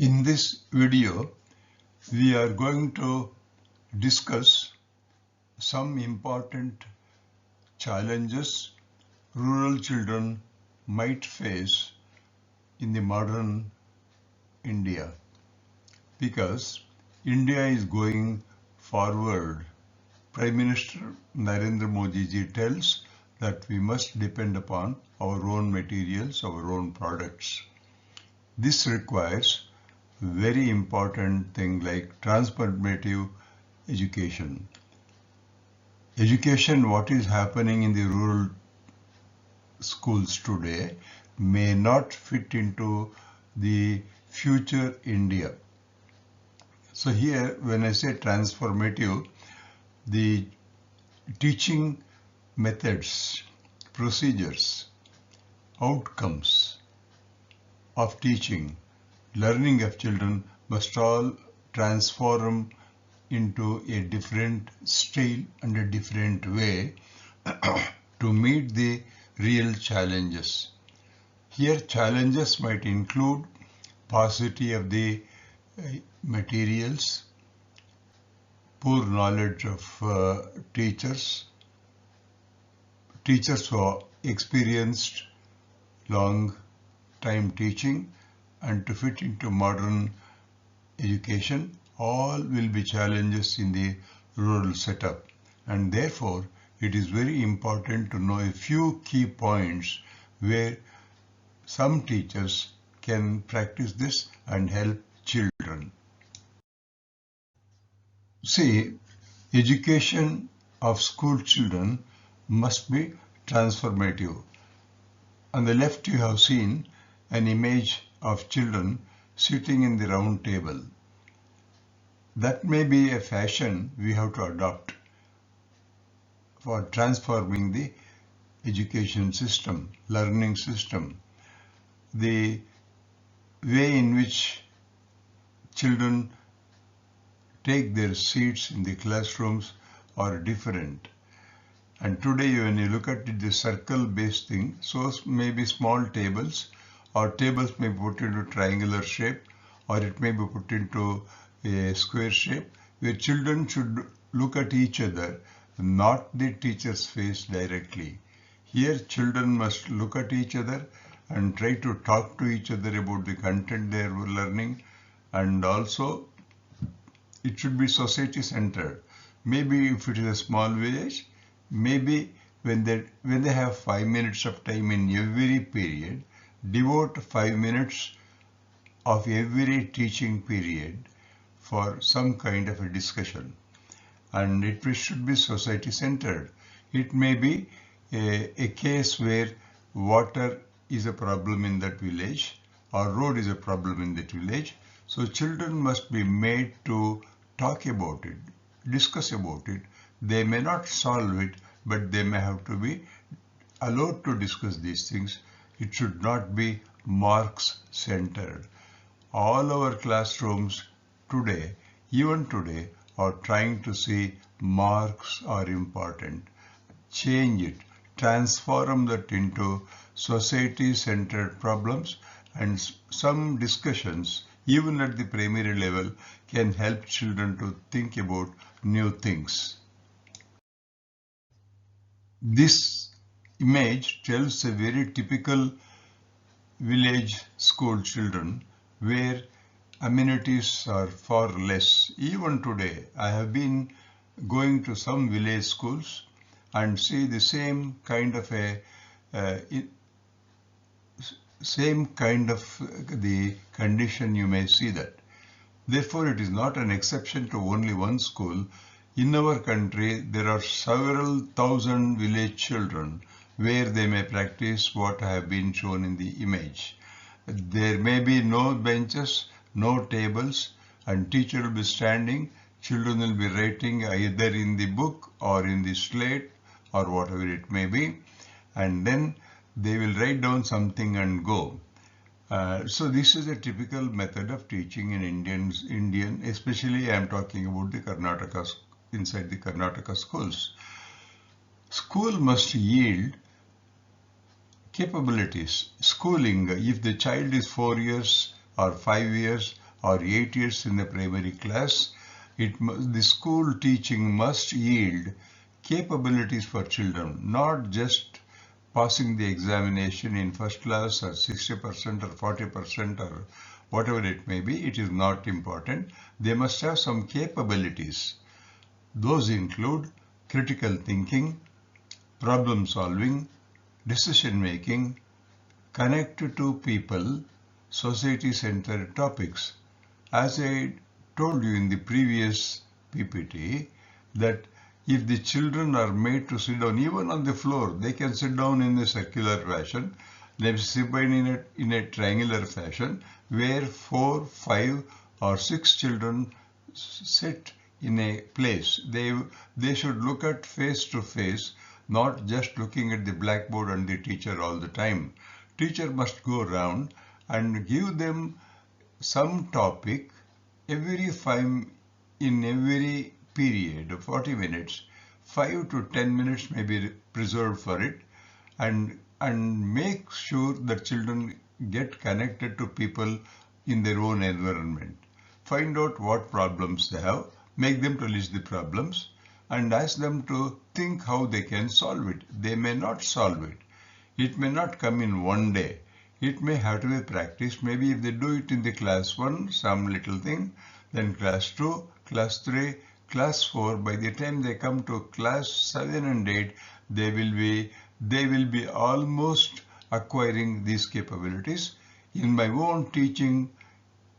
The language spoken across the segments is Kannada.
In this video, we are going to discuss some important challenges rural children might face in the modern India because India is going forward. Prime Minister Narendra Modi ji tells that we must depend upon our own materials, our own products. This requires very important thing like transformative education. Education, what is happening in the rural schools today may not fit into the future India. So here, when I say transformative, the teaching methods, procedures, outcomes of teaching, learning of children must all transform into a different style and a different way to meet the real challenges. Here challenges might include paucity of the uh, materials, poor knowledge of uh, teachers, teachers who are experienced long time teaching and to fit into modern education all will be challenges in the rural setup and therefore it is very important to know a few key points where some teachers can practice this and help children. See, education of school children must be transformative. On the left you have seen an image of children sitting in the round table. That may be a fashion we have to adopt for transforming the education system, learning system. The way in which children take their seats in the classrooms are different. And today when you look at the circle based thing, so maybe small tables or tables may be put into triangular shape or it may be put into a square shape where children should look at each other, not the teacher's face directly. Here children must look at each other and try to talk to each other about the content they are learning and also it should be society centered. Maybe if it is a small village, maybe when they when they have five minutes of time in every period, devote five minutes of every teaching period for some kind of a discussion. And it should be society centered. It may be a, a case where water is a problem in that village or road is a problem in that village. So children must be made to talk about it, discuss about it. They may not solve it, but they may have to be allowed to discuss these things. It should not be marks centered. All our classrooms today, even today, are trying to see marks are important. Change it, transform that into society-centered problems and some discussions, even at the primary level, can help children to think about new things. This image tells a very typical village school children where amenities are far less. Even today, I have been going to some village schools and see the same kind of a uh, same kind of the condition you may see that. Therefore, it is not an exception to only one school. In our country, there are several thousand village children where they may practice what I have been shown in the image. There may be no benches, no tables, and teacher will be standing. Children will be writing either in the book or in the slate or whatever it may be. And then they will write down something and go. Uh, so this is a typical method of teaching in Indians, Indian, especially I am talking about the Karnataka, inside the Karnataka schools. School must yield capabilities. Schooling, if the child is four years or five years or 8 years in the primary class, it the school teaching must yield capabilities for children, not just passing the examination in first class or 60% or 40% or whatever it may be, it is not important. They must have some capabilities. Those include critical thinking, problem solving, decision making, connect to people, society centered topics. As I told you in the previous PPT, that if the children are made to sit down even on the floor, they can sit down in a circular fashion, they sit down in a, in a triangular fashion where four, five, or six children sit in a place. They, they should look at face to face, not just looking at the blackboard and the teacher all the time. Teacher must go around and give them some topic every five in every period of 40 minutes 5 to 10 minutes may be preserved for it and and make sure that children get connected to people in their own environment find out what problems they have make them to list the problems and ask them to think how they can solve it. They may not solve it. It may not come in one day. It may have to be practiced. Maybe if they do it in the class 1 some little thing then class 2 class 3 class 4 by the time they come to class 7 and 8 they will be they will be almost acquiring these capabilities in my own teaching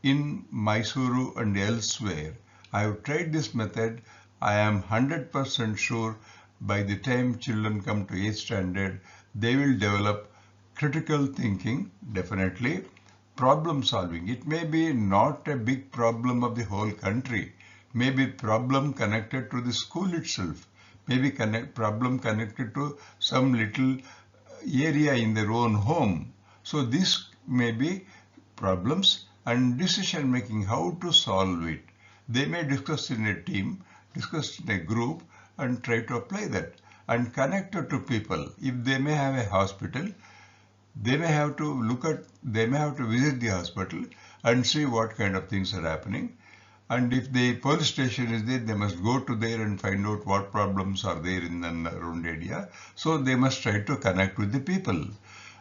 in Mysuru and elsewhere. I have tried this method I am 100% sure by the time children come to 8th standard they will develop critical thinking definitely. Problem solving. It may be not a big problem of the whole country. Maybe problem connected to the school itself. Maybe connect problem connected to some little area in their own home. So this may be problems and decision making how to solve it. They may discuss in a team discuss in a group and try to apply that and connect to people. If they may have a hospital they may have to look at they may have to visit the hospital and see what kind of things are happening. And if the police station is there they must go to there and find out what problems are there in the around area. So they must try to connect with the people.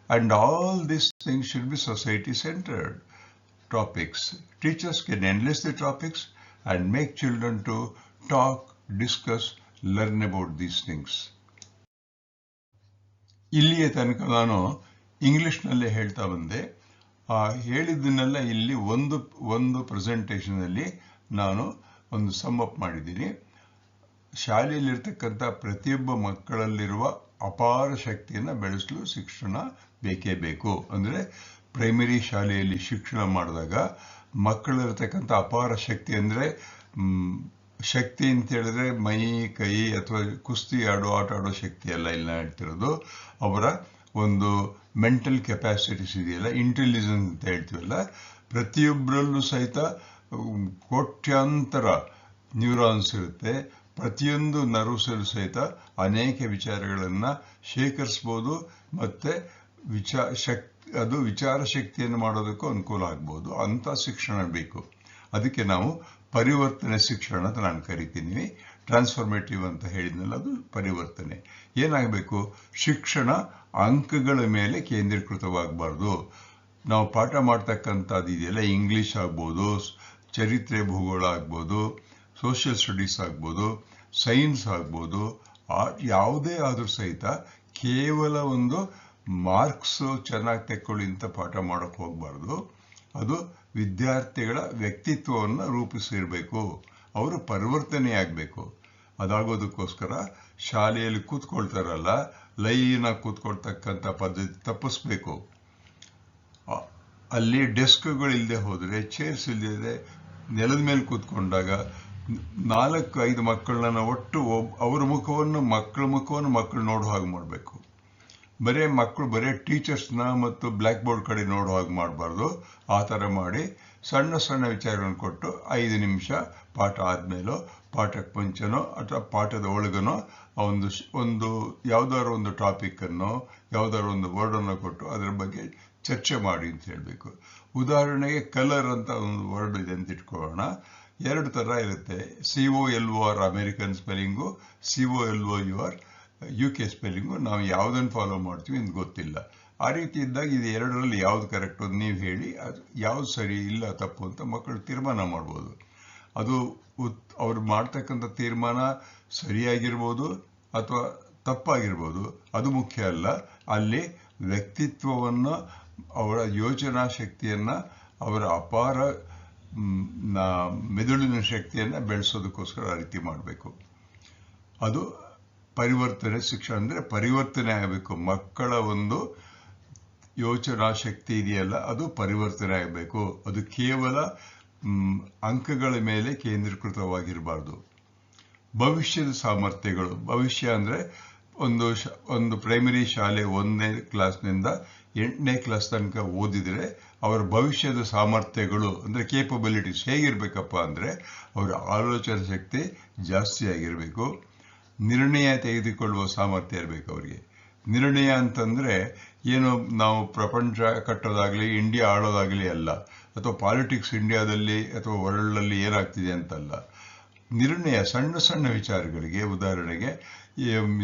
And all these things should be society centered topics. Teachers can enlist the topics and make children to talk, discuss, learn about these things. ಇಲ್ಲಿಯ ತನಕ ನಾನು ಇಂಗ್ಲಿಷ್ನಲ್ಲೇ ಹೇಳ್ತಾ ಬಂದೆ. ಆ ಹೇಳಿದ್ದನ್ನೆಲ್ಲ ಇಲ್ಲಿ ಒಂದು ಒಂದು ಪ್ರೆಸೆಂಟೇಷನಲ್ಲಿ ನಾನು ಒಂದು ಸಮ್ ಮಾಡಿದ್ದೀನಿ. ಶಾಲೆಯಲ್ಲಿರ್ತಕ್ಕಂಥ ಪ್ರತಿಯೊಬ್ಬ ಮಕ್ಕಳಲ್ಲಿರುವ ಅಪಾರ ಶಕ್ತಿಯನ್ನು ಬೆಳೆಸಲು ಶಿಕ್ಷಣ ಬೇಕೇ ಬೇಕು. ಅಂದರೆ ಪ್ರೈಮರಿ ಶಾಲೆಯಲ್ಲಿ ಶಿಕ್ಷಣ ಮಾಡಿದಾಗ ಮಕ್ಕಳಿರ್ತಕ್ಕಂಥ ಅಪಾರ ಶಕ್ತಿ ಅಂದರೆ ಶಕ್ತಿ ಅಂತ ಹೇಳಿದ್ರೆ ಮೈ, ಕೈ ಅಥವಾ ಕುಸ್ತಿ ಆಡೋ ಆಟ ಆಡೋ ಶಕ್ತಿ ಎಲ್ಲ ಇಲ್ಲ ಹೇಳ್ತಿರೋದು. ಅವರ ಒಂದು ಮೆಂಟಲ್ ಕೆಪಾಸಿಟೀಸ್ ಇದೆಯಲ್ಲ ಇಂಟೆಲಿಜೆನ್ಸ್ ಅಂತ ಹೇಳ್ತೀವಲ್ಲ ಪ್ರತಿಯೊಬ್ಬರಲ್ಲೂ ಸಹಿತ ಕೋಟ್ಯಾಂತರ ನ್ಯೂರಾನ್ಸ್ ಇರುತ್ತೆ. ಪ್ರತಿಯೊಂದು ನರ್ವ್ಸಲ್ಲೂ ಸಹಿತ ಅನೇಕ ವಿಚಾರಗಳನ್ನು ಶೇಖರಿಸ್ಬೋದು. ಮತ್ತೆ ವಿಚಾರ ಶಕ್, ಅದು ವಿಚಾರ ಶಕ್ತಿಯನ್ನು ಮಾಡೋದಕ್ಕೂ ಅನುಕೂಲ ಆಗ್ಬೋದು. ಅಂತ ಶಿಕ್ಷಣ ಬೇಕು. ಅದಕ್ಕೆ ನಾವು ಪರಿವರ್ತನೆ ಶಿಕ್ಷಣ ಅಂತ ನಾನು ಕರಿತೀನಿ. ಟ್ರಾನ್ಸ್ಫಾರ್ಮೇಟಿವ್ ಅಂತ ಹೇಳಿದ್ನಲ್ಲ, ಅದು ಪರಿವರ್ತನೆ. ಏನಾಗಬೇಕು? ಶಿಕ್ಷಣ ಅಂಕಗಳ ಮೇಲೆ ಕೇಂದ್ರೀಕೃತವಾಗಬಾರ್ದು. ನಾವು ಪಾಠ ಮಾಡ್ತಕ್ಕಂಥದ್ದು ಇದೆಯಲ್ಲ ಇಂಗ್ಲೀಷ್ ಆಗ್ಬೋದು, ಚರಿತ್ರೆ, ಭೂಗೋಳ ಆಗ್ಬೋದು ಸೋಷಿಯಲ್ ಸ್ಟಡೀಸ್ ಆಗ್ಬೋದು ಸೈನ್ಸ್ ಆಗ್ಬೋದು ಯಾವುದೇ ಆದರೂ ಸಹಿತ ಕೇವಲ ಒಂದು ಮಾರ್ಕ್ಸ್ ಚೆನ್ನಾಗಿ ತೆಕ್ಕೊಳ್ಳಿ ಅಂತ ಪಾಠ ಮಾಡೋಕ್ಕೆ ಹೋಗಬಾರ್ದು. ಅದು ವಿದ್ಯಾರ್ಥಿಗಳ ವ್ಯಕ್ತಿತ್ವವನ್ನು ರೂಪಿಸಿರಬೇಕು, ಅವರು ಪರಿವರ್ತನೆಯಾಗಬೇಕು. ಅದಾಗೋದಕ್ಕೋಸ್ಕರ ಶಾಲೆಯಲ್ಲಿ ಕೂತ್ಕೊಳ್ತಾರಲ್ಲ ಲೈನಾಗಿ ಕೂತ್ಕೊಳ್ತಕ್ಕಂಥ ಪದ್ಧತಿ ತಪ್ಪಿಸ್ಬೇಕು. ಅಲ್ಲಿ ಡೆಸ್ಕ್ಗಳು ಇಲ್ಲದೆ ಹೋದರೆ, ಚೇರ್ಸ್ ಇಲ್ಲದೆ ನೆಲದ ಮೇಲೆ ಕೂತ್ಕೊಂಡಾಗ ನಾಲ್ಕು ಐದು ಮಕ್ಕಳನ್ನ ಒಟ್ಟು ಒಬ್ಬ ಅವರ ಮುಖವನ್ನು, ಮಕ್ಕಳ ಮುಖವನ್ನು ಮಕ್ಕಳು ನೋಡೋ ಹಾಗೆ ಮಾಡಬೇಕು. ಬರೇ ಮಕ್ಕಳು, ಬರೇ ಟೀಚರ್ಸ್ನ ಮತ್ತು ಬ್ಲ್ಯಾಕ್ ಬೋರ್ಡ್ ಕಡೆ ನೋಡೋ ಹಾಗೆ ಮಾಡಬಾರ್ದು. ಆ ಥರ ಮಾಡಿ ಸಣ್ಣ ಸಣ್ಣ ವಿಚಾರಗಳನ್ನು ಕೊಟ್ಟು ಐದು ನಿಮಿಷ ಪಾಠ ಆದಮೇಲೋ, ಪಾಠಕ್ಕೆ ಮುಂಚೆನೋ ಅಥವಾ ಪಾಠದ ಒಳಗನೋ ಒಂದು ಒಂದು ಯಾವುದಾದ್ರು ಒಂದು ಟಾಪಿಕ್ಕನ್ನು, ಯಾವುದಾದ್ರು ಒಂದು ವರ್ಡನ್ನು ಕೊಟ್ಟು ಅದರ ಬಗ್ಗೆ ಚರ್ಚೆ ಮಾಡಿ ಅಂತ ಹೇಳಬೇಕು. ಉದಾಹರಣೆಗೆ ಕಲರ್ ಅಂತ ಒಂದು ವರ್ಡ್ ಇದೆ ಅಂತ ಇಟ್ಕೊಳ್ಳೋಣ. ಎರಡು ಥರ ಇರುತ್ತೆ. C O L O R American spelling, C O L O U R. U K spelling ನಾವು ಯಾವುದನ್ನು ಫಾಲೋ ಮಾಡ್ತೀವಿ ಅಂತ ಗೊತ್ತಿಲ್ಲ. ಆ ರೀತಿ ಇದ್ದಾಗ ಇದು ಎರಡರಲ್ಲಿ ಯಾವುದು ಕರೆಕ್ಟ್ ಅಂತ ನೀವು ಹೇಳಿ, ಅದು ಯಾವುದು ಸರಿ ಇಲ್ಲ ತಪ್ಪು ಅಂತ ಮಕ್ಕಳು ತೀರ್ಮಾನ ಮಾಡ್ಬೋದು. ಅದು ಉತ್, ಅವ್ರು ಮಾಡ್ತಕ್ಕಂಥ ತೀರ್ಮಾನ ಸರಿಯಾಗಿರ್ಬೋದು ಅಥವಾ ತಪ್ಪಾಗಿರ್ಬೋದು, ಅದು ಮುಖ್ಯ ಅಲ್ಲ. ಅಲ್ಲಿ ವ್ಯಕ್ತಿತ್ವವನ್ನು, ಅವರ ಯೋಚನಾ ಶಕ್ತಿಯನ್ನ, ಅವರ ಅಪಾರ ಮೆದುಳಿನ ಶಕ್ತಿಯನ್ನ ಬೆಳೆಸೋದಕ್ಕೋಸ್ಕರ ಆ ರೀತಿ ಮಾಡಬೇಕು. ಅದು ಪರಿವರ್ತನೆ, ಶಿಕ್ಷಣ ಅಂದ್ರೆ ಪರಿವರ್ತನೆ ಆಗಬೇಕು. ಮಕ್ಕಳ ಒಂದು ಯೋಚನಾ ಶಕ್ತಿ ಇದೆಯಲ್ಲ, ಅದು ಪರಿವರ್ತನೆ ಆಗಬೇಕು. ಅದು ಕೇವಲ ಅಂಕಗಳ ಮೇಲೆ ಕೇಂದ್ರೀಕೃತವಾಗಿರಬಾರ್ದು. ಭವಿಷ್ಯದ ಸಾಮರ್ಥ್ಯಗಳು. ಭವಿಷ್ಯ ಅಂದ್ರೆ ಒಂದು ಒಂದು ಪ್ರೈಮರಿ ಶಾಲೆ ಒಂದನೇ ಕ್ಲಾಸ್ನಿಂದ ಎಂಟನೇ ಕ್ಲಾಸ್ ತನಕ ಓದಿದ್ರೆ ಅವರ ಭವಿಷ್ಯದ ಸಾಮರ್ಥ್ಯಗಳು ಅಂದ್ರೆ ಕೇಪಬಿಲಿಟೀಸ್ ಹೇಗಿರಬೇಕಪ್ಪ ಅಂದ್ರೆ, ಅವರ ಆಲೋಚನಾ ಶಕ್ತಿ ಜಾಸ್ತಿ ಆಗಿರಬೇಕು. ನಿರ್ಣಯ ತೆಗೆದುಕೊಳ್ಳುವ ಸಾಮರ್ಥ್ಯ ಇರಬೇಕು ಅವರಿಗೆ. ನಿರ್ಣಯ ಅಂತಂದ್ರೆ ಏನು ನಾವು ಪ್ರಪಂಚ ಕಟ್ಟೋದಾಗ್ಲಿ ಇಂಡಿಯಾ ಆಳೋದಾಗಲಿ ಅಲ್ಲ, ಅಥವಾ ಪಾಲಿಟಿಕ್ಸ್ ಇಂಡಿಯಾದಲ್ಲಿ ಅಥವಾ ವರ್ಲ್ಡ್ ಏನಾಗ್ತಿದೆ ಅಂತಲ್ಲ. ನಿರ್ಣಯ, ಸಣ್ಣ ಸಣ್ಣ ವಿಚಾರಗಳಿಗೆ ಉದಾಹರಣೆಗೆ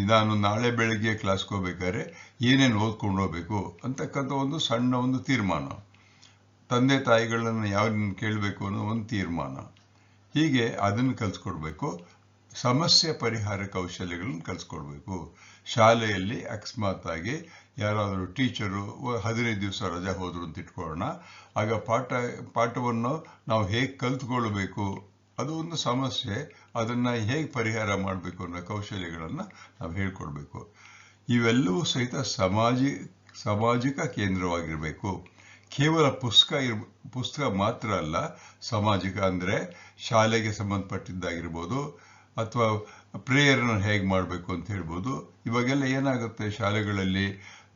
ನಾನು ನಾಳೆ ಬೆಳಗ್ಗೆ ಕ್ಲಾಸ್ಗೆ ಹೋಗ್ಬೇಕಾದ್ರೆ ಏನೇನು ಓದ್ಕೊಂಡು ಹೋಗ್ಬೇಕು ಅಂತಕ್ಕಂಥ ಒಂದು ಸಣ್ಣ ಒಂದು ತೀರ್ಮಾನ. ತಂದೆ ತಾಯಿಗಳನ್ನು ಯಾವ ಕೇಳಬೇಕು ಅನ್ನೋ ಒಂದು ತೀರ್ಮಾನ. ಹೀಗೆ ಅದನ್ನು ಕಲಿಸ್ಕೊಡ್ಬೇಕು. ಸಮಸ್ಯೆ ಪರಿಹಾರ ಕೌಶಲ್ಯಗಳನ್ನು ಕಲಿಸ್ಕೊಡ್ಬೇಕು. ಶಾಲೆಯಲ್ಲಿ ಅಕಸ್ಮಾತ್ ಆಗಿ ಯಾರಾದರೂ ಟೀಚರು ಹದಿನೈದು ದಿವಸ ರಜೆ ಹೋದ್ರು ಅಂತ ಇಟ್ಕೊಳ್ಳೋಣ. ಆಗ ಪಾಠ, ಪಾಠವನ್ನು ನಾವು ಹೇಗೆ ಕಲ್ತ್ಕೊಳ್ಬೇಕು? ಅದು ಒಂದು ಸಮಸ್ಯೆ. ಅದನ್ನ ಹೇಗೆ ಪರಿಹಾರ ಮಾಡಬೇಕು ಅನ್ನೋ ಕೌಶಲ್ಯಗಳನ್ನು ನಾವು ಹೇಳ್ಕೊಡ್ಬೇಕು. ಇವೆಲ್ಲವೂ ಸಹಿತ ಸಮಾಜಿ, ಸಾಮಾಜಿಕ ಕೇಂದ್ರವಾಗಿರಬೇಕು. ಕೇವಲ ಪುಸ್ತಕ ಇರ್, ಪುಸ್ತಕ ಮಾತ್ರ ಅಲ್ಲ, ಸಾಮಾಜಿಕ ಅಂದ್ರೆ ಶಾಲೆಗೆ ಸಂಬಂಧಪಟ್ಟಿದ್ದಾಗಿರ್ಬೋದು ಅಥವಾ ಪ್ರೇಯರನ್ನು ಹೇಗೆ ಮಾಡಬೇಕು ಅಂತ ಹೇಳ್ಬೋದು. ಇವಾಗೆಲ್ಲ ಏನಾಗುತ್ತೆ ಶಾಲೆಗಳಲ್ಲಿ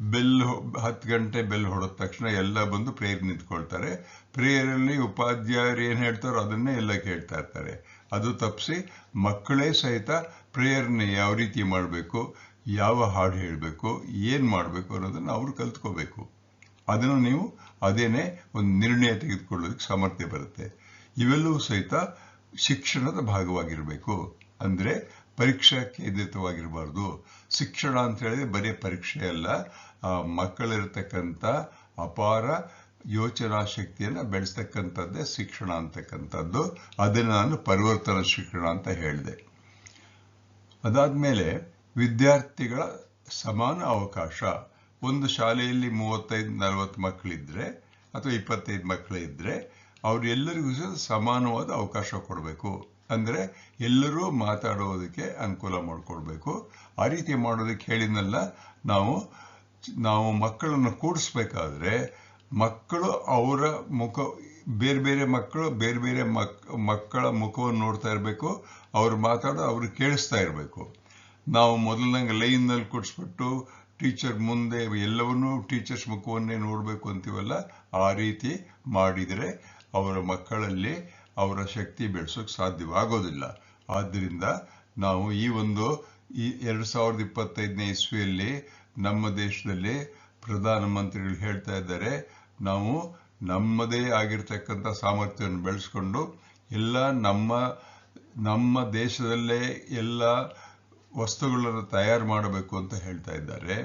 ಬೆಲ್ ಹತ್ತು ಗಂಟೆ ಬೆಲ್ ಹೊಡೆದ ತಕ್ಷಣ ಎಲ್ಲ ಬಂದು ಪ್ರೇಯರ್ ನಿಂತ್ಕೊಳ್ತಾರೆ. ಪ್ರೇಯರಲ್ಲಿ ಉಪಾಧ್ಯಾಯರು ಏನು ಹೇಳ್ತಾರೋ ಅದನ್ನೇ ಎಲ್ಲ ಕೇಳ್ತಾ ಇರ್ತಾರೆ. ಅದು ತಪ್ಪಿಸಿ ಮಕ್ಕಳೇ ಸಹಿತ ಪ್ರೇಯರ್ನ ಯಾವ ರೀತಿ ಮಾಡಬೇಕು, ಯಾವ ಹಾಡು ಹೇಳಬೇಕು, ಏನು ಮಾಡಬೇಕು ಅನ್ನೋದನ್ನ ಅವರು ಕಲ್ತ್ಕೋಬೇಕು. ಅದನ್ನು ನೀವು ಅದೇನೇ ಒಂದು ನಿರ್ಣಯ ತೆಗೆದುಕೊಳ್ಳೋದಕ್ಕೆ ಸಾಮರ್ಥ್ಯ ಬರುತ್ತೆ. ಇವೆಲ್ಲವೂ ಸಹಿತ ಶಿಕ್ಷಣದ ಭಾಗವಾಗಿರಬೇಕು. ಅಂದ್ರೆ ಪರೀಕ್ಷಾ ಕೇಂದ್ರಿತವಾಗಿರಬಾರ್ದು ಶಿಕ್ಷಣ ಅಂತ ಹೇಳಿದ್ರೆ ಬರೀ ಪರೀಕ್ಷೆ ಅಲ್ಲ ಮಕ್ಕಳಿರ್ತಕ್ಕಂಥ ಅಪಾರ ಯೋಚನಾ ಶಕ್ತಿಯನ್ನ ಬೆಳೆಸ್ತಕ್ಕಂಥದ್ದೇ ಶಿಕ್ಷಣ ಅಂತಕ್ಕಂಥದ್ದು. ಅದನ್ನು ನಾನು ಪರಿವರ್ತನಾ ಶಿಕ್ಷಣ ಅಂತ ಹೇಳಿದೆ. ಅದಾದ್ಮೇಲೆ ವಿದ್ಯಾರ್ಥಿಗಳ ಸಮಾನ ಅವಕಾಶ. ಒಂದು ಶಾಲೆಯಲ್ಲಿ ಮೂವತ್ತೈದು, ನಲವತ್ತು ಮಕ್ಕಳಿದ್ರೆ ಅಥವಾ ಇಪ್ಪತ್ತೈದು ಮಕ್ಕಳಿದ್ರೆ ಅವ್ರೆಲ್ಲರಿಗೂ ಸಹ ಸಮಾನವಾದ ಅವಕಾಶ ಕೊಡಬೇಕು. ಅಂದ್ರೆ ಎಲ್ಲರೂ ಮಾತಾಡೋದಕ್ಕೆ ಅನುಕೂಲ ಮಾಡಿಕೊಡ್ಬೇಕು ಆ ರೀತಿ ಮಾಡೋದಕ್ಕೆ ಹೇಳಿದ್ನಲ್ಲ, ನಾವು ನಾವು ಮಕ್ಕಳನ್ನು ಕೂಡಿಸ್ಬೇಕಾದ್ರೆ ಮಕ್ಕಳು ಅವರ ಮುಖ, ಬೇರೆ ಬೇರೆ ಮಕ್ಕಳು ಬೇರೆ ಬೇರೆ ಮಕ್, ಮಕ್ಕಳ ಮುಖವನ್ನು ನೋಡ್ತಾ ಇರಬೇಕು, ಅವ್ರು ಮಾತಾಡೋ ಅವ್ರಿಗೆ ಕೇಳಿಸ್ತಾ ಇರಬೇಕು. ನಾವು ಮೊದಲನಂಗೆ ಲೈನ್ನಲ್ಲಿ ಕೂಡಿಸ್ಬಿಟ್ಟು ಟೀಚರ್ ಮುಂದೆ ಎಲ್ಲವನ್ನೂ ಟೀಚರ್ಸ್ ಮುಖವನ್ನೇ ನೋಡಬೇಕು ಅಂತೀವಲ್ಲ, ಆ ರೀತಿ ಮಾಡಿದರೆ ಅವರ ಮಕ್ಕಳಲ್ಲಿ ಅವರ ಶಕ್ತಿ ಬೆಳೆಸೋಕೆ ಸಾಧ್ಯವಾಗೋದಿಲ್ಲ. ಆದ್ದರಿಂದ ನಾವು ಈ ಒಂದು ಈ ಎರಡು ಸಾವಿರದ ಇಪ್ಪತ್ತೈದನೇ ಇಸ್ವಿಯಲ್ಲಿ ನಮ್ಮ ದೇಶದಲ್ಲಿ ಪ್ರಧಾನಮಂತ್ರಿಗಳು ಹೇಳ್ತಾ ಇದ್ದಾರೆ, ನಾವು ನಮ್ಮದೇ ಆಗಿರ್ತಕ್ಕಂಥ ಸಾಮರ್ಥ್ಯವನ್ನು ಬೆಳೆಸ್ಕೊಂಡು ಎಲ್ಲ ನಮ್ಮ ನಮ್ಮ ದೇಶದಲ್ಲೇ ಎಲ್ಲ ವಸ್ತುಗಳನ್ನು ತಯಾರು ಮಾಡಬೇಕು ಅಂತ ಹೇಳ್ತಾ ಇದ್ದಾರೆ.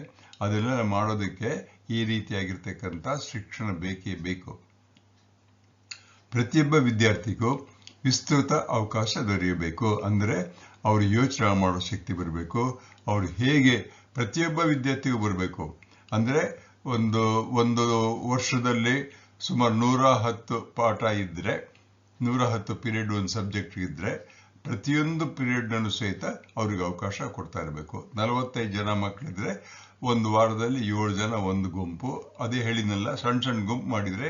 ಅದೆಲ್ಲ ಮಾಡೋದಕ್ಕೆ ಈ ರೀತಿಯಾಗಿರ್ತಕ್ಕಂಥ ಶಿಕ್ಷಣ ಬೇಕೇ ಬೇಕು. ಪ್ರತಿಯೊಬ್ಬ ವಿದ್ಯಾರ್ಥಿಗೂ ವಿಸ್ತೃತ ಅವಕಾಶ ದೊರೆಯಬೇಕು. ಅಂದರೆ ಅವರು ಯೋಚನೆ ಮಾಡೋ ಶಕ್ತಿ ಬರಬೇಕು. ಅವರು ಹೇಗೆ ಪ್ರತಿಯೊಬ್ಬ ವಿದ್ಯಾರ್ಥಿಗೂ ಬರಬೇಕು. ಅಂದರೆ ಒಂದು ಒಂದು ವರ್ಷದಲ್ಲಿ ಸುಮಾರು ನೂರ ಹತ್ತು ಪಾಠ ಇದ್ದರೆ ನೂರ ಹತ್ತು ಪೀರಿಯಡ್ ಒಂದು ಸಬ್ಜೆಕ್ಟ್ ಇದ್ದರೆ ಪ್ರತಿಯೊಂದು ಪೀರಿಯಡ್ನೂ ಸಹಿತ ಅವ್ರಿಗೆ ಅವಕಾಶ ಕೊಡ್ತಾ ಇರಬೇಕು. ನಲವತ್ತೈದು ಜನ ಮಕ್ಕಳಿದ್ರೆ ಒಂದು ವಾರದಲ್ಲಿ ಏಳು ಜನ ಒಂದು ಗುಂಪು. ಅದೇ ಹೇಳಿದ್ನಲ್ಲ ಸಣ್ಣ ಸಣ್ಣ ಗುಂಪು ಮಾಡಿದ್ರೆ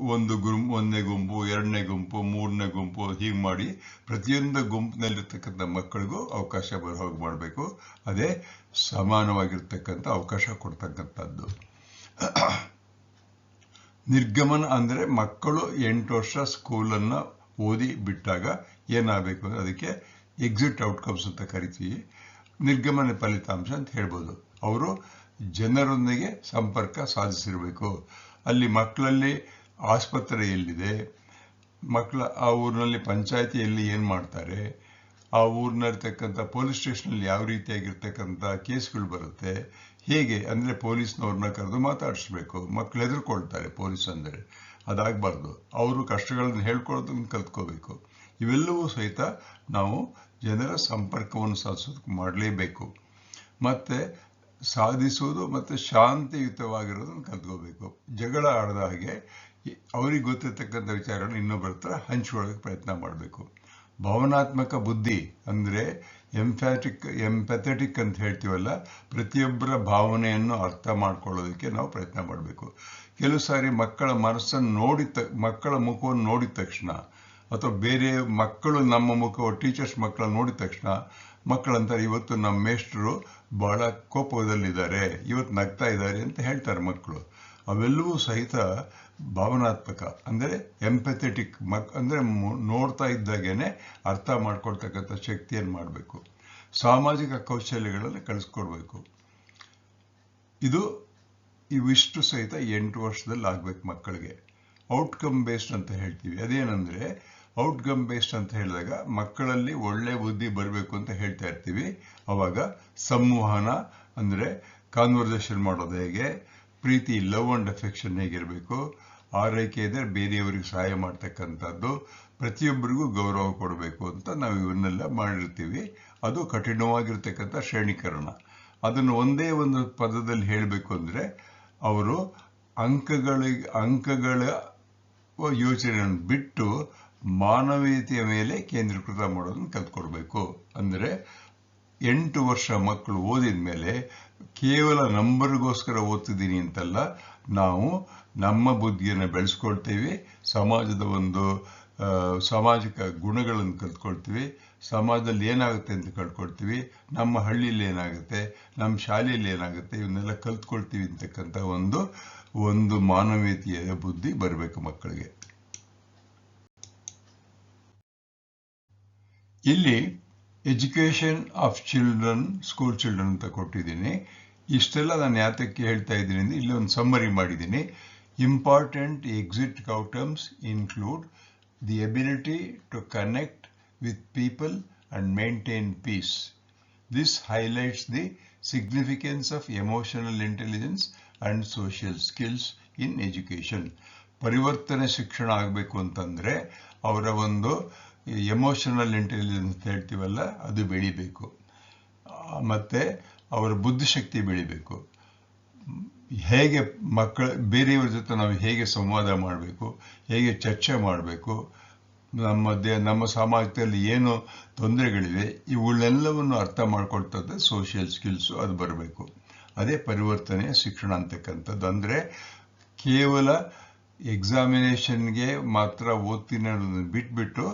ಒಂದು ಗುಂಪು ಒಂದನೇ ಗುಂಪು, ಎರಡನೇ ಗುಂಪು, ಮೂರನೇ ಗುಂಪು ಹೀಗೆ ಮಾಡಿ ಪ್ರತಿಯೊಂದು ಗುಂಪಿನಲ್ಲಿರ್ತಕ್ಕಂಥ ಮಕ್ಕಳಿಗೂ ಅವಕಾಶ ಬರೋ ಹೋಗಿ ಮಾಡಬೇಕು. ಅದೇ ಸಮಾನವಾಗಿರ್ತಕ್ಕಂಥ ಅವಕಾಶ ಕೊಡ್ತಕ್ಕಂಥದ್ದು. ನಿರ್ಗಮನ ಅಂದ್ರೆ ಮಕ್ಕಳು ಎಂಟು ವರ್ಷ ಸ್ಕೂಲನ್ನ ಓದಿ ಬಿಟ್ಟಾಗ ಏನಾಗಬೇಕು ಅಂದರೆ ಅದಕ್ಕೆ ಎಕ್ಸಿಟ್ ಔಟ್ಕಮ್ಸ್ ಅಂತ ಕರಿತೀವಿ. ನಿರ್ಗಮನ ಫಲಿತಾಂಶ ಅಂತ ಹೇಳ್ಬೋದು. ಅವರು ಜನರೊಂದಿಗೆ ಸಂಪರ್ಕ ಸಾಧಿಸಿರಬೇಕು. ಅಲ್ಲಿ ಮಕ್ಕಳಲ್ಲಿ ಆಸ್ಪತ್ರೆ ಎಲ್ಲಿದೆ ಮಕ್ಕಳ ಆ ಊರಿನಲ್ಲಿ ಪಂಚಾಯತಿಯಲ್ಲಿ ಏನು ಮಾಡ್ತಾರೆ? ಆ ಊರಿನಲ್ಲಿರ್ತಕ್ಕಂಥ ಪೊಲೀಸ್ ಸ್ಟೇಷನಲ್ಲಿ ಯಾವ ರೀತಿಯಾಗಿರ್ತಕ್ಕಂಥ ಕೇಸ್ಗಳು ಬರುತ್ತೆ? ಹೇಗೆ? ಅಂದರೆ ಪೊಲೀಸ್ನವ್ರನ್ನ ಕರೆದು ಮಾತಾಡಿಸ್ಬೇಕು. ಮಕ್ಕಳು ಹೆದರ್ಕೊಳ್ತಾರೆ ಪೊಲೀಸ್ ಅಂದರೆ. ಅದಾಗಬಾರ್ದು. ಅವರು ಕಷ್ಟಗಳನ್ನು ಹೇಳ್ಕೊಳ್ಳೋದನ್ನು ಕಲ್ತ್ಕೋಬೇಕು. ಇವೆಲ್ಲವೂ ಸಹಿತ ನಾವು ಜನರ ಸಂಪರ್ಕವನ್ನು ಸಾಧಿಸೋದಕ್ಕೆ ಮಾಡಲೇಬೇಕು. ಮತ್ತೆ ಸಾಧಿಸೋದು ಮತ್ತು ಶಾಂತಿಯುತವಾಗಿರೋದನ್ನು ಕಲ್ತ್ಕೋಬೇಕು. ಜಗಳ ಆಡದ ಹಾಗೆ ಅವ್ರಿಗೆ ಗೊತ್ತಿರ್ತಕ್ಕಂಥ ವಿಚಾರಗಳನ್ನ ಇನ್ನೊಬ್ಬರ ಹತ್ರ ಹಂಚ್ಕೊಳ್ಳೋಕೆ ಪ್ರಯತ್ನ ಮಾಡಬೇಕು. ಭಾವನಾತ್ಮಕ ಬುದ್ಧಿ ಅಂದರೆ ಎಂಫ್ಯಾಟಿಕ್ ಎಂಪಥೆಟಿಕ್ ಅಂತ ಹೇಳ್ತೀವಲ್ಲ, ಪ್ರತಿಯೊಬ್ಬರ ಭಾವನೆಯನ್ನು ಅರ್ಥ ಮಾಡ್ಕೊಳ್ಳೋದಕ್ಕೆ ನಾವು ಪ್ರಯತ್ನ ಮಾಡಬೇಕು. ಕೆಲವು ಸಾರಿ ಮಕ್ಕಳ ಮನಸ್ಸನ್ನು ನೋಡಿದ ಮಕ್ಕಳ ಮುಖವನ್ನು ನೋಡಿದ ತಕ್ಷಣ ಅಥವಾ ಬೇರೆ ಮಕ್ಕಳು ನಮ್ಮ ಮುಖ ಟೀಚರ್ಸ್ ಮಕ್ಕಳ ನೋಡಿದ ತಕ್ಷಣ ಮಕ್ಕಳಂತಾರೆ, ಇವತ್ತು ನಮ್ಮ ಮೇಷ್ಟ್ರು ಬಹಳ ಕೋಪದಲ್ಲಿದ್ದಾರೆ, ಇವತ್ತು ನಗ್ತಾ ಇದ್ದಾರೆ ಅಂತ ಹೇಳ್ತಾರೆ ಮಕ್ಕಳು. ಅವೆಲ್ಲವೂ ಸಹಿತ ಭಾವನಾತ್ಮಕ. ಅಂದರೆ ಎಂಪೆಥೆಟಿಕ್ ಮಕ್, ಅಂದರೆ ನೋಡ್ತಾ ಇದ್ದಾಗೇನೆ ಅರ್ಥ ಮಾಡ್ಕೊಳ್ತಕ್ಕಂಥ ಶಕ್ತಿಯನ್ನು ಮಾಡಬೇಕು. ಸಾಮಾಜಿಕ ಕೌಶಲ್ಯಗಳನ್ನು ಕಳಿಸ್ಕೊಡ್ಬೇಕು. ಇದು ಇವಿಷ್ಟು ಸಹಿತ ಎಂಟು ವರ್ಷದಲ್ಲಿ ಆಗ್ಬೇಕು ಮಕ್ಕಳಿಗೆ. ಔಟ್ಕಮ್ ಬೇಸ್ಡ್ ಅಂತ ಹೇಳ್ತೀವಿ. ಅದೇನಂದ್ರೆ ಔಟ್ಕಮ್ ಬೇಸ್ಡ್ ಅಂತ ಹೇಳಿದಾಗ ಮಕ್ಕಳಲ್ಲಿ ಒಳ್ಳೆ ಬುದ್ಧಿ ಬರಬೇಕು ಅಂತ ಹೇಳ್ತಾ ಇರ್ತೀವಿ. ಅವಾಗ ಸಂವಹನ, ಅಂದರೆ ಕಾನ್ವರ್ಸೇಷನ್ ಮಾಡೋದು ಹೇಗೆ ಪ್ರೀತಿ ಲವ್ ಅಂಡ್ ಅಫೆಕ್ಷನ್ ಹೇಗಿರಬೇಕು ಆರೈಕೆ ಇದೆ, ಬೇರೆಯವರಿಗೆ ಸಹಾಯ ಮಾಡ್ತಕ್ಕಂಥದ್ದು, ಪ್ರತಿಯೊಬ್ಬರಿಗೂ ಗೌರವ ಕೊಡಬೇಕು ಅಂತ ನಾವು ಇವನ್ನೆಲ್ಲ ಮಾಡಿರ್ತೀವಿ. ಅದು ಕಠಿಣವಾಗಿರ್ತಕ್ಕಂಥ ಶ್ರೇಣೀಕರಣ. ಅದನ್ನು ಒಂದೇ ಒಂದು ಪದದಲ್ಲಿ ಹೇಳಬೇಕು ಅಂದರೆ, ಅವರು ಅಂಕಗಳಿಗೆ ಅಂಕಗಳ ಯೋಚನೆಯನ್ನು ಬಿಟ್ಟು ಮಾನವೀಯತೆಯ ಮೇಲೆ ಕೇಂದ್ರೀಕೃತ ಮಾಡೋದನ್ನು ಕಲ್ತ್ಕೊಡ್ಬೇಕು. ಅಂದರೆ, ಎಂಟು ವರ್ಷ ಮಕ್ಕಳು ಓದಿದ ಮೇಲೆ ಕೇವಲ ನಂಬರ್ಗೋಸ್ಕರ ಓದ್ತಿದ್ದೀನಿ ಅಂತಲ್ಲ, ನಾವು ನಮ್ಮ ಬುದ್ಧಿಯನ್ನು ಬೆಳೆಸ್ಕೊಳ್ತೇವೆ, ಸಮಾಜದ ಒಂದು ಸಾಮಾಜಿಕ ಗುಣಗಳನ್ನು ಕಲ್ತ್ಕೊಳ್ತೀವಿ, ಸಮಾಜದಲ್ಲಿ ಏನಾಗುತ್ತೆ ಅಂತ ಕಲ್ತ್ಕೊಳ್ತೀವಿ ನಮ್ಮ ಹಳ್ಳಿಯಲ್ಲಿ ಏನಾಗುತ್ತೆ, ನಮ್ಮ ಶಾಲೆಯಲ್ಲಿ ಏನಾಗುತ್ತೆ, ಇವನ್ನೆಲ್ಲ ಕಲ್ತ್ಕೊಳ್ತೀವಿ ಅಂತಕ್ಕಂಥ ಒಂದು ಒಂದು ಮಾನವೀಯತೆಯ ಬುದ್ಧಿ ಬರಬೇಕು ಮಕ್ಕಳಿಗೆ. ಇಲ್ಲಿ education of children school children ಅಂತ ಕೊಟ್ಟಿದ್ದೀನಿ. ಇಷ್ಟೆಲ್ಲ ನಾನು ಯಾತಕ್ಕೆ ಹೇಳ್ತಾ ಇದ್ದೀನಿ ಅಂದರೆ ಇಲ್ಲಿ ಒಂದು ಸಮ್ಮರಿ ಮಾಡಿದ್ದೀನಿ. Important exit outcomes include the ability to connect with people and maintain peace This highlights the significance of emotional intelligence and social skills in education. ಪರಿವರ್ತನೆ ಶಿಕ್ಷಣ ಆಗಬೇಕು ಅಂತಂದರೆ ಅವರ ಒಂದು ಎಮೋಷನಲ್ ಇಂಟೆಲಿಜೆನ್ಸ್ ಹೇಳ್ತೀವಲ್ಲ, ಅದು ಬೆಳಿಬೇಕು. ಮತ್ತು ಅವರ ಬುದ್ಧಿಶಕ್ತಿ ಬೆಳಿಬೇಕು. ಹೇಗೆ ಮಕ್ಕಳ, ಬೇರೆಯವ್ರ ಜೊತೆ ನಾವು ಹೇಗೆ ಸಂವಾದ ಮಾಡಬೇಕು, ಹೇಗೆ ಚರ್ಚೆ ಮಾಡಬೇಕು, ನಮ್ಮ ದೇ ನಮ್ಮ ಸಮಾಜದಲ್ಲಿ ಏನು ತೊಂದರೆಗಳಿವೆ, ಇವುಗಳೆಲ್ಲವನ್ನು ಅರ್ಥ ಮಾಡ್ಕೊಳ್ತದ್ದು ಸೋಷಿಯಲ್ ಸ್ಕಿಲ್ಸು ಅದು ಬರಬೇಕು. ಅದೇ ಪರಿವರ್ತನೆ ಶಿಕ್ಷಣ ಅಂತಕ್ಕಂಥದ್ದು. ಅಂದರೆ ಕೇವಲ ಎಕ್ಸಾಮಿನೇಷನ್ಗೆ ಮಾತ್ರ ಓದ್ತೀನಿ ಅನ್ನೋದನ್ನು ಬಿಟ್ಬಿಟ್ಟು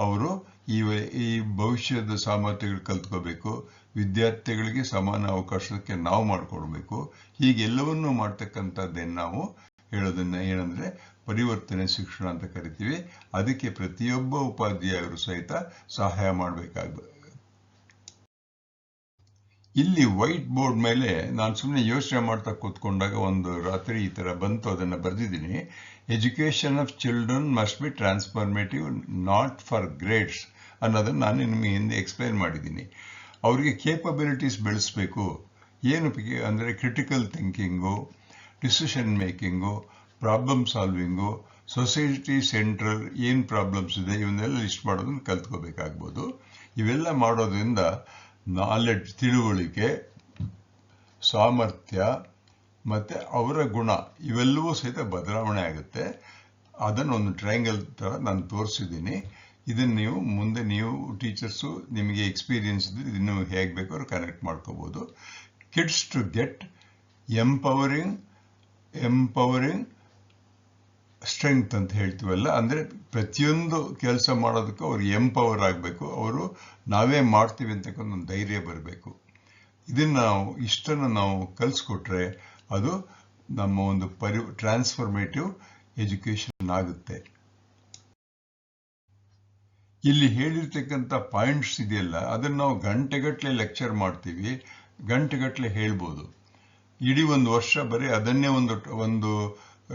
ಅವರು ಈ ಈ ಭವಿಷ್ಯದ ಸಾಮರ್ಥ್ಯಗಳು ಕಲ್ತ್ಕೋಬೇಕು, ವಿದ್ಯಾರ್ಥಿಗಳಿಗೆ ಸಮಾನ ಅವಕಾಶಕ್ಕೆ ನಾವು ಮಾಡಿಕೊಡ್ಬೇಕು. ಹೀಗೆಲ್ಲವನ್ನೂ ಮಾಡ್ತಕ್ಕಂಥದ್ದೇನು ನಾವು ಹೇಳೋದನ್ನ ಏನಂದ್ರೆ ಪರಿವರ್ತನೆ ಶಿಕ್ಷಣ ಅಂತ ಕರಿತೀವಿ. ಅದಕ್ಕೆ ಪ್ರತಿಯೊಬ್ಬ ಉಪಾಧ್ಯಾಯರು ಸಹಿತ ಸಹಾಯ ಮಾಡಬೇಕಾಗ ಇಲ್ಲಿ ವೈಟ್ ಬೋರ್ಡ್ ಮೇಲೆ ನಾನು ಸುಮ್ಮನೆ ಯೋಚನೆ ಮಾಡ್ತಾ ಕೂತ್ಕೊಂಡಾಗ ಒಂದು ರಾತ್ರಿ ಈ ಥರ ಬಂತು, ಅದನ್ನು ಬರೆದಿದ್ದೀನಿ. Education of children must be transformative not for grades ಅನ್ನೋದನ್ನು ನಾನು ನಿಮಗೆ ಹಿಂದೆ ಎಕ್ಸ್ಪ್ಲೈನ್ ಮಾಡಿದ್ದೀನಿ. ಅವರಿಗೆ ಕೇಪಬಿಲಿಟೀಸ್ ಬೆಳೆಸ್ಬೇಕು. ಏನು ಅಂದರೆ critical thinking decision making problem solving society central ಏನು ಪ್ರಾಬ್ಲಮ್ಸ್ ಇದೆ, ಇವನ್ನೆಲ್ಲ ಲಿಸ್ಟ್ ಮಾಡೋದನ್ನು ಕಲ್ತ್ಕೋಬೇಕಾಗ್ಬೋದು. ಇವೆಲ್ಲ ಮಾಡೋದ್ರಿಂದ ನಾಲೆಡ್ಜ್ ತಿಳುವಳಿಕೆ, ಸಾಮರ್ಥ್ಯ, ಮತ್ತು ಅವರ ಗುಣ, ಇವೆಲ್ಲವೂ ಸಹಿತ ಬದಲಾವಣೆ ಆಗುತ್ತೆ. ಅದನ್ನು ಒಂದು ಟ್ರಯಾಂಗಲ್ ಥರ ನಾನು ತೋರಿಸಿದ್ದೀನಿ. ಇದನ್ನು ನೀವು ಮುಂದೆ ನೀವು ಟೀಚರ್ಸು ನಿಮಗೆ ಎಕ್ಸ್ಪೀರಿಯನ್ಸ್ ಇದ್ದರೆ ಇದನ್ನು ಹೇಗೆ ಬೇಕಾದ್ರೂ ಕನೆಕ್ಟ್ ಮಾಡ್ಕೋಬೋದು. Kids to get empowering empowering strength ಅಂತ ಹೇಳ್ತೀವಲ್ಲ, ಅಂದರೆ ಪ್ರತಿಯೊಂದು ಕೆಲಸ ಮಾಡೋದಕ್ಕೂ ಅವ್ರು ಎಂಪವರ್ ಆಗಬೇಕು. ಅವರು ನಾವೇ ಮಾಡ್ತೀವಿ ಅಂತಕ್ಕಂಥ ಒಂದು ಧೈರ್ಯ ಬರಬೇಕು. ಇದನ್ನು ನಾವು, ಇಷ್ಟನ್ನು ನಾವು ಕಲಿಸ್ಕೊಟ್ರೆ ಅದು ನಮ್ಮ ಒಂದು ಪರಿ ಟ್ರಾನ್ಸ್ಫಾರ್ಮೇಟಿವ್ ಎಜುಕೇಶನ್ ಆಗುತ್ತೆ. ಇಲ್ಲಿ ಹೇಳಿರ್ತಕ್ಕಂಥ ಪಾಯಿಂಟ್ಸ್ ಇದೆಯಲ್ಲ, ಅದನ್ನು ನಾವು ಗಂಟೆಗಟ್ಟಲೆ ಲೆಕ್ಚರ್ ಮಾಡ್ತೀವಿ ಗಂಟೆಗಟ್ಟಲೆ ಹೇಳ್ಬೋದು. ಇಡೀ ಒಂದು ವರ್ಷ ಬರೀ ಅದನ್ನೇ ಒಂದು ಒಂದು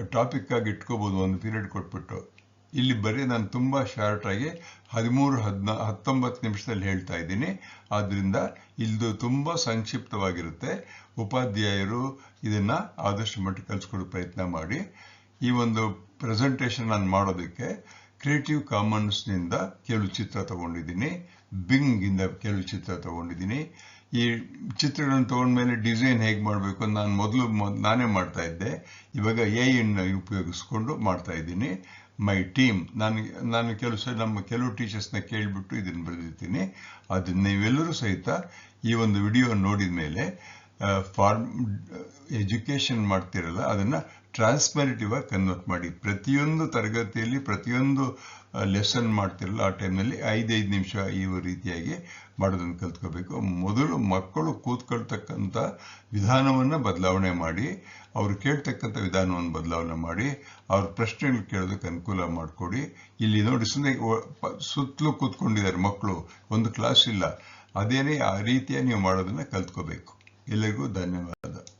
ಟಾಪಿಕ್ ಆಗಿ ಇಟ್ಕೋಬೋದು, ಒಂದು ಪೀರಿಯಡ್ ಕೊಟ್ಬಿಟ್ಟು. ಇಲ್ಲಿ ಬರೀ ನಾನು ತುಂಬ ಶಾರ್ಟ್ ಆಗಿ ಹದಿಮೂರು, ಹದಿನಾ, ಹತ್ತೊಂಬತ್ತು ನಿಮಿಷದಲ್ಲಿ ಹೇಳ್ತಾ ಇದ್ದೀನಿ. ಆದ್ದರಿಂದ ಇಲ್ಲಿದು ತುಂಬ ಸಂಕ್ಷಿಪ್ತವಾಗಿರುತ್ತೆ. ಉಪಾಧ್ಯಾಯರು ಇದನ್ನು ಆದಷ್ಟು ಮಟ್ಟಿಗೆ ಕಲಿಸ್ಕೊಡೋ ಪ್ರಯತ್ನ ಮಾಡಿ. ಈ ಒಂದು ಪ್ರೆಸೆಂಟೇಷನ್ ನಾನು ಮಾಡೋದಕ್ಕೆ ಕ್ರಿಯೇಟಿವ್ ಕಾಮನ್ಸ್ನಿಂದ ಕೆಲವು ಚಿತ್ರ ತಗೊಂಡಿದ್ದೀನಿ. ಬಿಂಗಿಂದ ಕೆಲವು ಚಿತ್ರ ತಗೊಂಡಿದ್ದೀನಿ. ಈ ಚಿತ್ರಗಳನ್ನು ತೊಗೊಂಡ್ಮೇಲೆ ಡಿಸೈನ್ ಹೇಗೆ ಮಾಡಬೇಕು ಅಂತ ನಾನು ಮೊದಲು ನಾನೇ ಮಾಡ್ತಾ ಇದ್ದೆ. ಇವಾಗ ಎ ಇನ್ನ ಉಪಯೋಗಿಸ್ಕೊಂಡು ಮಾಡ್ತಾ ಇದ್ದೀನಿ. ಮೈ ಟೀಮ್ ನಾನು ನಾನು ಕೆಲವು ಸಲ ನಮ್ಮ ಕೆಲವು ಟೀಚರ್ಸ್ನ ಕೇಳಿಬಿಟ್ಟು ಇದನ್ನು ಬರೆದಿರ್ತೀನಿ. ಅದನ್ನ ನೀವೆಲ್ಲರೂ ಸಹಿತ ಈ ಒಂದು ವಿಡಿಯೋ ನೋಡಿದ ಮೇಲೆ ಫಾರ್ಮ್ ಎಜುಕೇಷನ್ ಮಾಡ್ತಿರಲ್ಲ, ಅದನ್ನು ಟ್ರಾನ್ಸ್ಪರೇಟಿವ್ ಆಗಿ ಕನ್ವರ್ಟ್ ಮಾಡಿ. ಪ್ರತಿಯೊಂದು ತರಗತಿಯಲ್ಲಿ ಪ್ರತಿಯೊಂದು ಲೆಸನ್ ಮಾಡ್ತಿರಲ್ಲ ಆ ಟೈಮ್ನಲ್ಲಿ ಐದೈದು ನಿಮಿಷ ಈ ರೀತಿಯಾಗಿ ಮಾಡೋದನ್ನು ಕಲ್ತ್ಕೋಬೇಕು. ಮೊದಲು ಮಕ್ಕಳು ಕೂತ್ಕೊಳ್ತಕ್ಕಂಥ ವಿಧಾನವನ್ನು ಬದಲಾವಣೆ ಮಾಡಿ, ಅವರು ಕೇಳ್ತಕ್ಕಂಥ ವಿಧಾನವನ್ನು ಬದಲಾವಣೆ ಮಾಡಿ, ಅವ್ರ ಪ್ರಶ್ನೆಗಳು ಕೇಳೋದಕ್ಕೆ ಅನುಕೂಲ ಮಾಡಿಕೊಡಿ. ಇಲ್ಲಿ ನೋಡಿ ಸುಮ್ಮನೆ ಸುತ್ತಲೂ ಕೂತ್ಕೊಂಡಿದ್ದಾರೆ ಮಕ್ಕಳು, ಒಂದು ಕ್ಲಾಸ್ ಇಲ್ಲ. ಅದೇನೇ ಆ ರೀತಿಯ ನೀವು ಮಾಡೋದನ್ನು ಕಲ್ತ್ಕೋಬೇಕು. ಎಲ್ಲರಿಗೂ ಧನ್ಯವಾದ.